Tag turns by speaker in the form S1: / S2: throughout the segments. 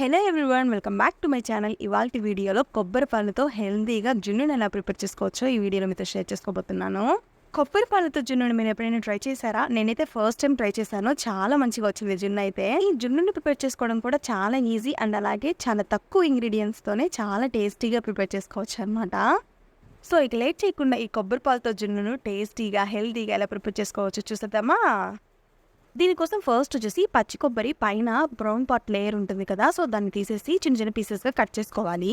S1: Hello everyone welcome back to my channel ఇవాళ వీడియోలో కొబ్బరి పాలతో హెల్తీగా జున్నుని ఎలా ప్రిపేర్ చేసుకోవచ్చో ఈ వీడియోలో మీతో షేర్ చేసుకోబోతున్నాను. కొబ్బరి పాలతో జున్నుని మీరు ఎప్పుడైనా ట్రై చేశారా? నేనైతే ఫస్ట్ టైం ట్రై చేశాను. చాలా మంచిగా వచ్చింది జున్ను అయితే. ఈ జున్నుని ప్రిపేర్ చేసుకోవడం కూడా చాలా ఈజీ అండ్ అలాగే చాలా తక్కువ ఇంగ్రీడియంట్స్తోనే చాలా టేస్టీగా ప్రిపేర్ చేసుకోవచ్చు అనమాట సో ఇక లేట్ చేయకుండా ఈ కొబ్బరి పాలతో జున్నును టేస్టీగా హెల్తీగా ఎలా ప్రిపేర్ చేసుకోవచ్చు చూసేద్దామా? దీనికోసం ఫస్ట్ వచ్చేసి పచ్చి కొబ్బరి పైన బ్రౌన్ పాట్ లేయర్ ఉంటుంది కదా సో దాన్ని తీసేసి చిన్న చిన్న పీసెస్గా కట్ చేసుకోవాలి.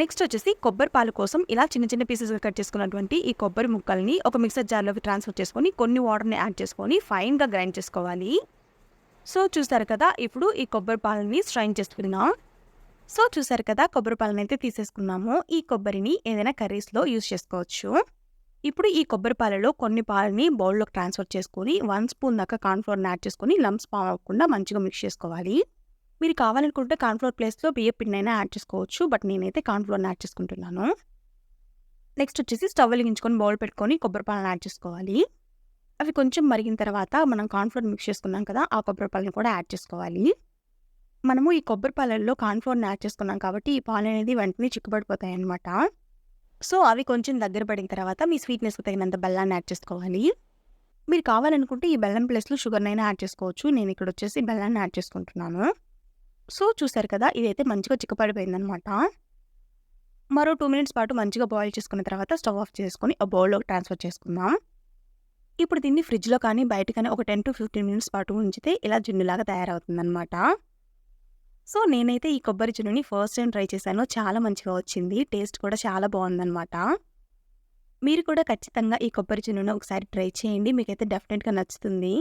S1: నెక్స్ట్ వచ్చేసి కొబ్బరి పాలు కోసం ఇలా చిన్న చిన్న పీసెస్గా కట్ చేసుకున్నటువంటి ఈ కొబ్బరి ముక్కల్ని ఒక మిక్సర్ జార్లోకి ట్రాన్స్ఫర్ చేసుకొని కొన్ని వాటర్ని యాడ్ చేసుకొని ఫైన్గా గ్రైండ్ చేసుకోవాలి. సో చూసారు కదా ఇప్పుడు ఈ కొబ్బరి పాలని స్ట్రైన్ చేసుకుందాం. సో చూసారు కదా కొబ్బరి పాలను అయితే తీసేసుకున్నాము. ఈ కొబ్బరిని ఏదైనా కర్రీస్లో యూస్ చేసుకోవచ్చు. ఇప్పుడు ఈ కొబ్బరి పాలలో కొన్ని పాలని బౌల్లోకి ట్రాన్స్ఫర్ చేసుకొని వన్ స్పూన్ దాకా కార్న్ఫ్లోర్ని యాడ్ చేసుకొని లంప్స్ పామ్ అవ్వకుండా మంచిగా మిక్స్ చేసుకోవాలి. మీరు కావాలనుకుంటే కార్న్ఫ్లోర్ ప్లేస్లో బియ్య పిండినైనా యాడ్ చేసుకోవచ్చు బట్ నేనైతే కార్న్ఫ్లోర్ని యాడ్ చేసుకుంటున్నాను. నెక్స్ట్ వచ్చేసి స్టవ్ వెలిగించుకొని బౌల్ పెట్టుకొని కొబ్బరి పాలను యాడ్ చేసుకోవాలి. అవి కొంచెం మరిగిన తర్వాత మనం కార్న్ఫ్లోర్ మిక్స్ చేసుకున్నాం కదా ఆ కొబ్బరి పాలను కూడా యాడ్ చేసుకోవాలి. మనము ఈ కొబ్బరి పాలల్లో కార్న్ఫ్లోర్ని యాడ్ చేసుకున్నాం కాబట్టి ఈ పాలు అనేది వెంటనే చిక్కుబడిపోతాయి అన్నమాట సో అవి కొంచెం దగ్గర పడిన తర్వాత మీ స్వీట్నెస్కి తగినంత బెల్లాన్ని యాడ్ చేసుకోవాలి. మీరు కావాలనుకుంటే ఈ బెల్లం ప్లేస్లో షుగర్నైనా యాడ్ చేసుకోవచ్చు. నేను ఇక్కడ వచ్చేసి బెల్లాన్ని యాడ్ చేసుకుంటున్నాను. సో చూసారు కదా ఇదైతే మంచిగా చిక్కపడిపోయిందనమాట మరో టూ మినిట్స్ పాటు మంచిగా బాయిల్ చేసుకున్న తర్వాత స్టవ్ ఆఫ్ చేసుకొని ఆ బౌల్లోకి ట్రాన్స్ఫర్ చేసుకుందాం. ఇప్పుడు దీన్ని ఫ్రిడ్జ్లో కానీ బయట కానీ ఒక టెన్ టు ఫిఫ్టీన్ మినిట్స్ పాటు ఉంచితే ఇలా జున్నులాగా తయారవుతుందన్నమాట. సో నేనైతే ఈ కొబ్బరి జున్నుని ఫస్ట్ టైం ట్రై చేశాను. చాలా మంచిగా వచ్చింది. టేస్ట్ కూడా చాలా బాగుందన్నమాట. మీరు కూడా ఖచ్చితంగా ఈ కొబ్బరి జున్నును ఒకసారి ట్రై చేయండి. మీకైతే డెఫినెట్గా నచ్చుతుంది.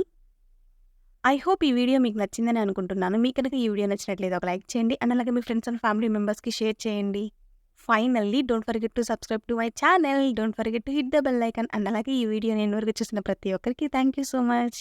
S1: ఐ హోప్ ఈ వీడియో మీకు నచ్చిందని అనుకుంటున్నాను. మీకు కనుక ఈ వీడియో నచ్చినట్లయితే ఒక లైక్ చేయండి. అండ్ అలాగే మీ ఫ్రెండ్స్ అండ్ ఫ్యామిలీ మెంబర్స్కి షేర్ చేయండి. Finally don't forget to subscribe to my channel don't forget to hit the bell icon and అలాగే ఈ వీడియో నేను వరకు చూసిన ప్రతి ఒక్కరికి థ్యాంక్ యూ సో మచ్